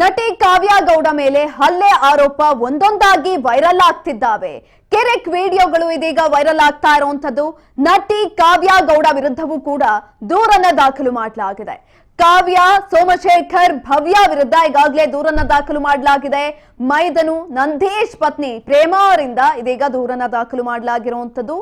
ನಟಿ ಕಾವ್ಯ ಗೌಡ ಮೇಲೆ ಹಲ್ಲೆ ಆರೋಪ ಒಂದೊಂದಾಗಿ ವೈರಲ್ ಆಗ್ತಿದ್ದಾವೆ. ಕೆರೆಕ್ ವಿಡಿಯೋಗಳು ಇದೀಗ ವೈರಲ್ ಆಗ್ತಾ ಇರುವಂತದ್ದು ನಟಿ ಕಾವ್ಯ ಗೌಡ ವಿರುದ್ಧವೂ ಕೂಡ ದೂರನ್ನ ದಾಖಲು ಮಾಡಲಾಗಿದೆ. ಕಾವ್ಯ, ಸೋಮಶೇಖರ್, ಭವ್ಯ ವಿರುದ್ಧ ಈಗಾಗಲೇ ದೂರನ್ನ ದಾಖಲು ಮಾಡಲಾಗಿದೆ. ಮೈದನು, ನಂದೀಶ್ ಪತ್ನಿ ಪ್ರೇಮಾ ಅವರಿಂದ ಇದೀಗ ದೂರನ್ನ ದಾಖಲು ಮಾಡಲಾಗಿರುವಂತದ್ದು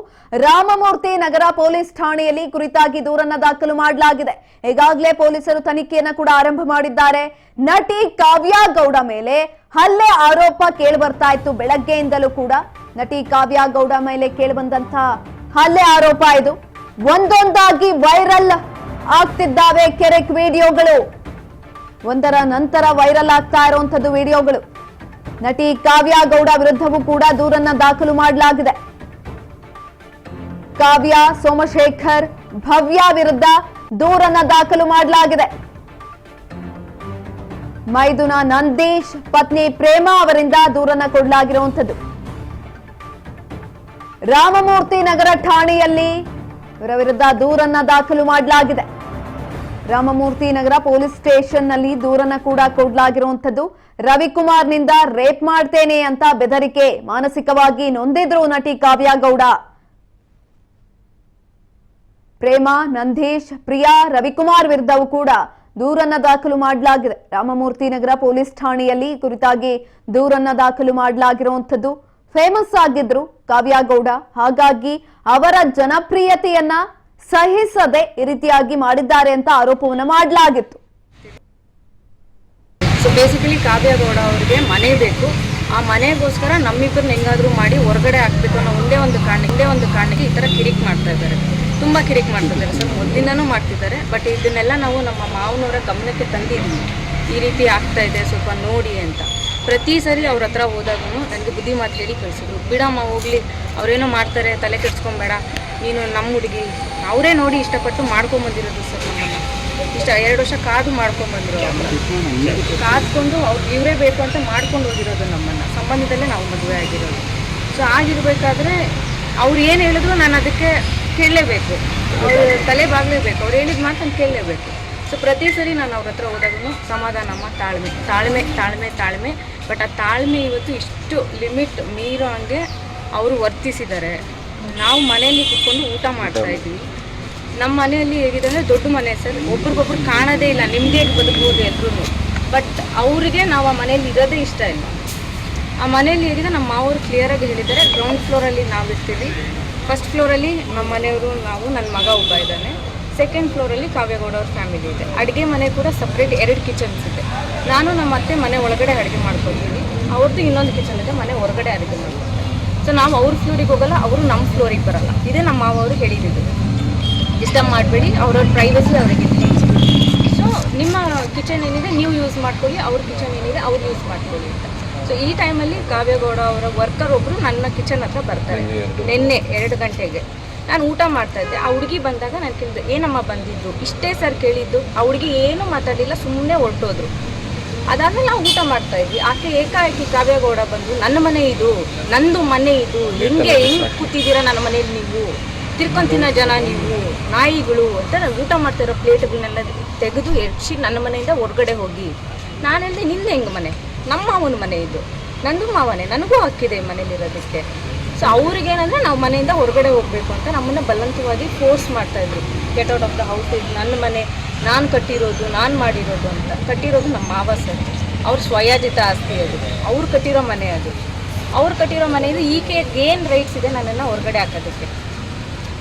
ರಾಮಮೂರ್ತಿ ನಗರ ಪೊಲೀಸ್ ಠಾಣೆಯಲ್ಲಿ ಕುರಿತಾಗಿ ದೂರನ್ನ ದಾಖಲು ಮಾಡಲಾಗಿದೆ. ಈಗಾಗಲೇ ಪೊಲೀಸರು ತನಿಖೆಯನ್ನ ಕೂಡ ಆರಂಭ ಮಾಡಿದ್ದಾರೆ. ನಟಿ ಕಾವ್ಯ ಗೌಡ ಮೇಲೆ ಹಲ್ಲೆ ಆರೋಪ ಕೇಳಿ ಬರ್ತಾ ಇತ್ತು ಬೆಳಗ್ಗೆಯಿಂದಲೂ ಕೂಡ ನಟಿ ಕಾವ್ಯ ಗೌಡ ಮೇಲೆ ಕೇಳಿಬಂದಂತ ಹಲ್ಲೆ ಆರೋಪ ಇದು. ಒಂದೊಂದಾಗಿ ವೈರಲ್. ಆಗ್ತಿದ್ದಾವೆ ಕೆರೆಕ್ ವಿಡಿಯೋಗಳು. ಒಂದರ ನಂತರ ವೈರಲ್ ಆಗ್ತಾ ಇರುವಂತದ್ದು ವಿಡಿಯೋಗಳು. ನಟಿ ಕಾವ್ಯ ಗೌಡ ವಿರುದ್ಧವೂ ಕೂಡ ದೂರನ್ನ ದಾಖಲು ಮಾಡಲಾಗಿದೆ. ಕಾವ್ಯ, ಸೋಮಶೇಖರ್, ಭವ್ಯ ವಿರುದ್ಧ ದೂರನ್ನ ದಾಖಲು ಮಾಡಲಾಗಿದೆ. ಮೈದುನ ನಂದೀಶ್, ಪತ್ನಿ ಪ್ರೇಮಾ ಅವರಿಂದ ದೂರನ್ನ ಕೊಡಲಾಗಿರುವಂತದ್ದು ರಾಮಮೂರ್ತಿ ನಗರ ಠಾಣೆಯಲ್ಲಿ ಇವರ ವಿರುದ್ಧ ದೂರನ್ನ ದಾಖಲು ಮಾಡಲಾಗಿದೆ. ರಾಮಮೂರ್ತಿ ನಗರ ಪೊಲೀಸ್ ಸ್ಟೇಷನ್ನಲ್ಲಿ ದೂರನ್ನ ಕೂಡ ಕೊಡಲಾಗಿರುವಂತದ್ದು ರವಿಕುಮಾರ್ನಿಂದ ರೇಪ್ ಮಾಡ್ತೇನೆ ಅಂತ ಬೆದರಿಕೆ. ಮಾನಸಿಕವಾಗಿ ನೊಂದಿದ್ರು ನಟಿ ಕಾವ್ಯ ಗೌಡ. ಪ್ರೇಮ, ನಂದೀಶ್, ಪ್ರಿಯಾ, ರವಿಕುಮಾರ್ ವಿರುದ್ಧವೂ ಕೂಡ ದೂರನ್ನ ದಾಖಲು ಮಾಡಲಾಗಿದೆ. ರಾಮಮೂರ್ತಿ ನಗರ ಪೊಲೀಸ್ ಠಾಣೆಯಲ್ಲಿ ಕುರಿತಾಗಿ ದೂರನ್ನ ದಾಖಲು ಮಾಡಲಾಗಿರುವಂತದ್ದು ಫೇಮಸ್ ಆಗಿದ್ರು ಕಾವ್ಯ ಗೌಡ. ಹಾಗಾಗಿ ಅವರ ಜನಪ್ರಿಯತೆಯನ್ನ ಸಹಿಸದೆ ಈ ರೀತಿಯಾಗಿ ಮಾಡಿದ್ದಾರೆ ಅಂತ ಆರೋಪವನ್ನ ಮಾಡಲಾಗಿತ್ತು. ಸೊ ಬೇಸಿಕಲಿ ಕಾವ್ಯ ಗೌಡ ಅವರಿಗೆ ಮನೆ ಬೇಕು. ಆ ಮನೆಗೋಸ್ಕರ ನಮ್ಮಿಬ್ಬರನ್ನ ಹೆಂಗಾದ್ರೂ ಮಾಡಿ ಹೊರಗಡೆ ಹಾಕ್ಬೇಕು ಅನ್ನೋ ಒಂದೇ ಒಂದು ಕಾರಣ, ಒಂದೇ ಒಂದು ಕಾರಣಕ್ಕೆ ಈ ಥರ ಕಿರಿಕ್ ಮಾಡ್ತಾ ಇದ್ದಾರೆ. ತುಂಬ ಕಿರಿಕ್ ಮಾಡ್ತಾ ಇದ್ದಾರೆ. ಸರ್ ಮೊದಲಿಂದನೂ ಮಾಡ್ತಿದ್ದಾರೆ. ಬಟ್ ಇದನ್ನೆಲ್ಲ ನಾವು ನಮ್ಮ ಮಾವನವರ ಗಮನಕ್ಕೆ ತಂದಿದ್ವಿ ಈ ರೀತಿ ಆಗ್ತಾ ಇದೆ. ಸ್ವಲ್ಪ ನೋಡಿ ಅಂತ. ಪ್ರತಿ ಸರಿ ಅವ್ರ ಹತ್ರ ಹೋದಾಗೂ ನನಗೆ ಬುದ್ಧಿ ಮಾತು ಹೇಳಿ ಕಳಿಸಿದ್ರು. ಬಿಡಮ್ಮ ಹೋಗ್ಲಿ. ಅವರೇನೋ ಮಾಡ್ತಾರೆ, ತಲೆ ಕೆಡ್ಸ್ಕೊಂಬೇಡ. ನೀನು ನಮ್ಮ ಹುಡುಗಿ. ಅವರೇ ನೋಡಿ ಇಷ್ಟಪಟ್ಟು ಮಾಡ್ಕೊಂಬಂದಿರೋದು ಸರ್ ನಮ್ಮನ್ನು. ಇಷ್ಟ ಎರಡು ವರ್ಷ ಕಾದು ಮಾಡ್ಕೊಂಬಂದ್ರು ಕಾದ್ಕೊಂಡು ಅವ್ರು ಇವರೇ ಬೇಕು ಅಂತ ಮಾಡ್ಕೊಂಡು ಹೋಗಿರೋದು ನಮ್ಮನ್ನು. ಸಂಬಂಧದಲ್ಲೇ ನಾವು ಮದುವೆ ಆಗಿರೋದು. ಸೊ ಆಗಿರಬೇಕಾದ್ರೆ ಅವ್ರು ಏನು ಹೇಳಿದ್ರು ನಾನು ಅದಕ್ಕೆ ಕೇಳಲೇಬೇಕು. ಅವರು ತಲೆ ಬಾಗಲೇಬೇಕು. ಅವ್ರು ಹೇಳಿದ ಮಾತು ನಾನು ಕೇಳಲೇಬೇಕು. ಸೊ ಪ್ರತಿ ಸರಿ ನಾನು ಅವ್ರ ಹತ್ರ ಹೋದಾಗೂ ಸಮಾಧಾನಮ್ಮ, ತಾಳ್ಮೆ ತಾಳ್ಮೆ ತಾಳ್ಮೆ ತಾಳ್ಮೆ. ಬಟ್ ಆ ತಾಳ್ಮೆ ಇವತ್ತು ಇಷ್ಟು ಲಿಮಿಟ್ ಮೀರೋ ಹಂಗೆ ಅವರು ವರ್ತಿಸಿದ್ದಾರೆ. ನಾವು ಮನೆಯಲ್ಲಿ ಕುತ್ಕೊಂಡು ಊಟ ಮಾಡ್ತಾ ಇದ್ವಿ ನಮ್ಮ ಮನೆಯಲ್ಲಿ ಹೇಗಿದೆ ಅಂದರೆ ದೊಡ್ಡ ಮನೆ ಸರ್. ಒಬ್ರಿಗೊಬ್ರು ಕಾಣೋದೇ ಇಲ್ಲ ನಿಮಗೆ ಬದುಕ್ಬೋದು ಎಲ್ರೂ ಬಟ್ ಅವರಿಗೆ ನಾವು ಆ ಮನೆಯಲ್ಲಿ ಇರೋದೇ ಇಷ್ಟ ಇಲ್ಲ. ಆ ಮನೆಯಲ್ಲಿ ಹೇಗಿದೆ ನಮ್ಮ ಮಾವರು ಕ್ಲಿಯರಾಗಿ ಹೇಳಿದ್ದಾರೆ. ಗ್ರೌಂಡ್ ಫ್ಲೋರಲ್ಲಿ ನಾವು ಇರ್ತೀವಿ. ಫಸ್ಟ್ ಫ್ಲೋರಲ್ಲಿ ನಮ್ಮ ಮನೆಯವರು ನಾವು ನನ್ನ ಮಗ ಒಬ್ಬ ಇದ್ದಾನೆ. ಸೆಕೆಂಡ್ ಫ್ಲೋರಲ್ಲಿ ಕಾವ್ಯಗೌಡ ಅವ್ರ ಫ್ಯಾಮಿಲಿ ಇದೆ. ಅಡುಗೆ ಮನೆ ಕೂಡ ಸಪ್ರೇಟ್ ಎರಡು ಕಿಚನ್ಸ್ ಇದೆ. ನಾನು ನಮ್ಮ ಅತ್ತೆ ಮನೆ ಒಳಗಡೆ ಅಡುಗೆ ಮಾಡ್ಕೊತೀವಿ ಅವ್ರದ್ದು ಇನ್ನೊಂದು ಕಿಚನ್ ಇದೆ ಮನೆ ಹೊರಗಡೆ ಅಡುಗೆ ಮಾಡ್ಕೊಳ್ತಾರೆ ಸೊ ನಾವು ಅವ್ರ ಫ್ಲೋರಿಗೆ ಹೋಗಲ್ಲ ಅವರು ನಮ್ಮ ಫ್ಲೋರಿಗೆ ಬರಲ್ಲ. ಇದೇ ನಮ್ಮ ಮಾವ ಅವರು ಹೇಳಿದ್ದು ಡಿಸ್ಟರ್ಬ್ ಮಾಡಬೇಡಿ ಅವ್ರವ್ರ ಪ್ರೈವಸಿ ಅವರಿಗೆ ಸೊ ನಿಮ್ಮ ಕಿಚನ್ ಏನಿದೆ ನೀವು ಯೂಸ್ ಮಾಡ್ಕೊಳ್ಳಿ ಅವ್ರ ಕಿಚನ್ ಏನಿದೆ ಅವ್ರು ಯೂಸ್ ಮಾಡ್ಕೊಳ್ಳಿ ಅಂತ. ಸೊ ಈ ಟೈಮಲ್ಲಿ ಕಾವ್ಯಗೌಡ ಅವರ ವರ್ಕರ್ ಒಬ್ಬರು ನನ್ನ ಕಿಚನ್ ಹತ್ರ ಬರ್ತಾರೆ. ನಿನ್ನೆ ಎರಡು. ಗಂಟೆಗೆ. ನಾನು ಊಟ ಮಾಡ್ತಾ ಇದ್ದೆ. ಆ ಹುಡುಗಿ ಬಂದಾಗ ನಾನು ಕೇಳಿದೆ ಏನಮ್ಮ ಬಂದಿದ್ದು? ಇಷ್ಟೇ ಸರ್ ಕೇಳಿದ್ದು? ಆ ಹುಡುಗಿ ಏನೂ ಮಾತಾಡಲಿಲ್ಲ ಸುಮ್ಮನೆ ಹೊರಟೋದ್ರು. ಅದಾದ್ಮೇಲೆ ನಾವು ಊಟ ಮಾಡ್ತಾ ಇದ್ವಿ. ಆಕೆ ಏಕಾಏಕಿ ಕಾವ್ಯಗೌಡ ಬಂದು ನನ್ನ ಮನೆ ಇದು ನಂದು ಮನೆ ಇದು ಹೆಂಗೆ ಹೆಂಗ್ ಕೂತಿದ್ದೀರಾ ನನ್ನ ಮನೇಲಿ ನೀವು? ತಿರ್ಕೊಂತಿನ ಜನ ನೀವು ನಾಯಿಗಳು ಅಂತ ನಾನು ಊಟ ಮಾಡ್ತಿರೋ ಪ್ಲೇಟ್ಗಳನ್ನೆಲ್ಲ ತೆಗೆದು ಎಡ್ಸಿ ನನ್ನ ಮನೆಯಿಂದ ಹೊರಗಡೆ ಹೋಗಿ ನಾನು ನಿಂದೆ ಹೆಂಗೆ ಮನೆ? ನಮ್ಮ ಮಾವನ ಮನೆ ಇದು. ನಂದು ಮಾವನೆ ನನಗೂ ಹಕ್ಕಿದೆ ಮನೇಲಿರೋದಕ್ಕೆ. ಸೊ ಅವ್ರಿಗೇನಂದ್ರೆ ನಾವು ಮನೆಯಿಂದ ಹೊರಗಡೆ ಹೋಗಬೇಕು ಅಂತ ನಮ್ಮನ್ನ ಬಲವಂತವಾಗಿ ಫೋರ್ಸ್ ಮಾಡ್ತಾ ಇದ್ರು. Get out of the house ಇದು ನನ್ನ ಮನೆ, ನಾನು ಕಟ್ಟಿರೋದು, ನಾನು ಮಾಡಿರೋದು ಅಂತ. ಕಟ್ಟಿರೋದು ನಮ್ಮ ಮಾವ ಸರ್. ಅವ್ರ ಸ್ವಯಾಜಿತ ಆಸ್ತಿ ಅದು. ಅವ್ರು ಕಟ್ಟಿರೋ ಮನೆ ಅದು. ಅವ್ರು ಕಟ್ಟಿರೋ ಮನೆಯಿಂದ ಈಕೆ ಏನು ರೈಟ್ಸ್ ಇದೆ ನನ್ನನ್ನು ಹೊರಗಡೆ ಹಾಕೋದಕ್ಕೆ.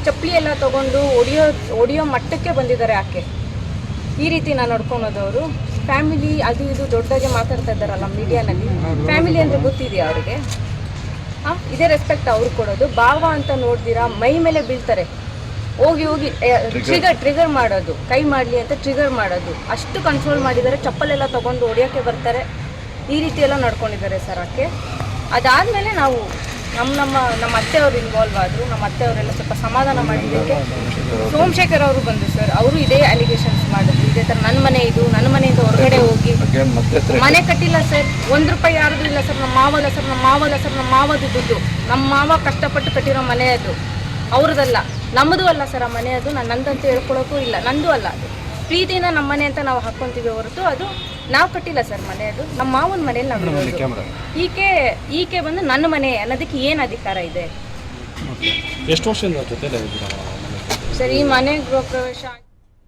ಚಪ್ಪಲಿ ಎಲ್ಲ ತಗೊಂಡು ಒಡಿಯೋ ಒಡಿಯೋ ಮಟ್ಟಕ್ಕೆ ಬಂದಿದ್ದಾರೆ ಆಕೆ. ಈ ರೀತಿ ನಾನು ನೋಡ್ಕೊಳೋದವರು ಫ್ಯಾಮಿಲಿ ಅದು ಇದು ದೊಡ್ಡದಾಗೆ ಮಾತಾಡ್ತಾ ಇದ್ದಾರಲ್ಲ ಮೀಡಿಯಾನಲ್ಲಿ ಫ್ಯಾಮಿಲಿ ಅಂದರೆ ಗೊತ್ತಿದೆಯಾ ಅವರಿಗೆ? ಇದೇ ರೆಸ್ಪೆಕ್ಟ್ ಅವ್ರು ಕೊಡೋದು. ಭಾವ ಅಂತ ನೋಡ್ದಿರಾ ಮೈ ಮೇಲೆ ಬೀಳ್ತಾರೆ. ಹೋಗಿ ಹೋಗಿ ಟ್ರಿಗರ್ ಟ್ರಿಗರ್ ಮಾಡೋದು. ಕೈ ಮಾಡಲಿ ಅಂತ ಟ್ರಿಗರ್ ಮಾಡೋದು. ಅಷ್ಟು ಕಂಟ್ರೋಲ್ ಮಾಡಿದ್ದಾರೆ. ಚಪ್ಪಲೆಲ್ಲ ತೊಗೊಂಡು ಹೊಡಿಯೋಕ್ಕೆ ಬರ್ತಾರೆ. ಈ ರೀತಿ ಎಲ್ಲ ನಡ್ಕೊಂಡಿದ್ದಾರೆ ಸರ್ ಆಕೆ. ಅದಾದಮೇಲೆ ನಾವು ನಮ್ಮ ನಮ್ಮ ನಮ್ಮ ಅತ್ತೆಯವರು ಇನ್ವಾಲ್ವ್ ಆದರು ನಮ್ಮ ಅತ್ತೆಯವರೆಲ್ಲ ಸ್ವಲ್ಪ ಸಮಾಧಾನ ಮಾಡಿದ್ದಕ್ಕೆ ಸೋಮಶೇಖರ್ ಅವರು ಬಂದರು ಸರ್ ಅವರು ಇದೇ ಅಲಿಗೇಷನ್ಸ್ ಮಾಡಿದ್ರು ಇದೇ ಥರ ನನ್ನ ಮನೆ ಇದು ನನ್ನ ಮನೆಯಿಂದ ಹೊರಗಡೆ ಹೋಗಿ again ಮತ್ತೆ threat. ಮನೆ ಕಟ್ಟಿಲ್ಲ ಸರ್. ಒಂದ್ ರೂಪಾಯಿ ಯಾರ್ದು ಇಲ್ಲ ಸರ್. ನಮ್ಮ ಮಾವದ ಸರ್. ನಮ್ಮ ಮಾವದ ಸರ್. ನಮ್ಮ ಮಾವದು ದುಡ್ಡು. ನಮ್ಮ ಮಾವ ಕಷ್ಟಪಟ್ಟು ಕಟ್ಟಿರೋ ಮನೆ ಅದು. ಅವ್ರದಲ್ಲ. ನಮ್ಮದು ಅಲ್ಲ ಸರ್ ಆ ಮನೆ ಅದು. ನಾನು ನಂದಂತ ಹೇಳ್ಕೊಳ್ಳೋಕ್ಕೂ ಇಲ್ಲ. ನಂದು ಅಲ್ಲ ಅದು. ಪ್ರೀತಿಯಿಂದ ನಮ್ಮ ಮನೆ ಅಂತ ನಾವು ಹಾಕೊಂತೀವಿ ಹೊರತು ಅದು ನಾವು ಕಟ್ಟಿಲ್ಲ ಸರ್ ಮನೆ ಅದು. ನಮ್ಮ ಮಾವನ ಮನೇಲಿ ನಾವು ಈಕೆ ಈಕೆ ಬಂದು ನನ್ನ ಮನೆ ಅನ್ನೋದಕ್ಕೆ ಏನು ಅಧಿಕಾರ ಇದೆ? ಎಷ್ಟು ವರ್ಷದಿಂದ ಸರ್ ಈ ಮನೆ ಗೃಹ ಪ್ರವೇಶ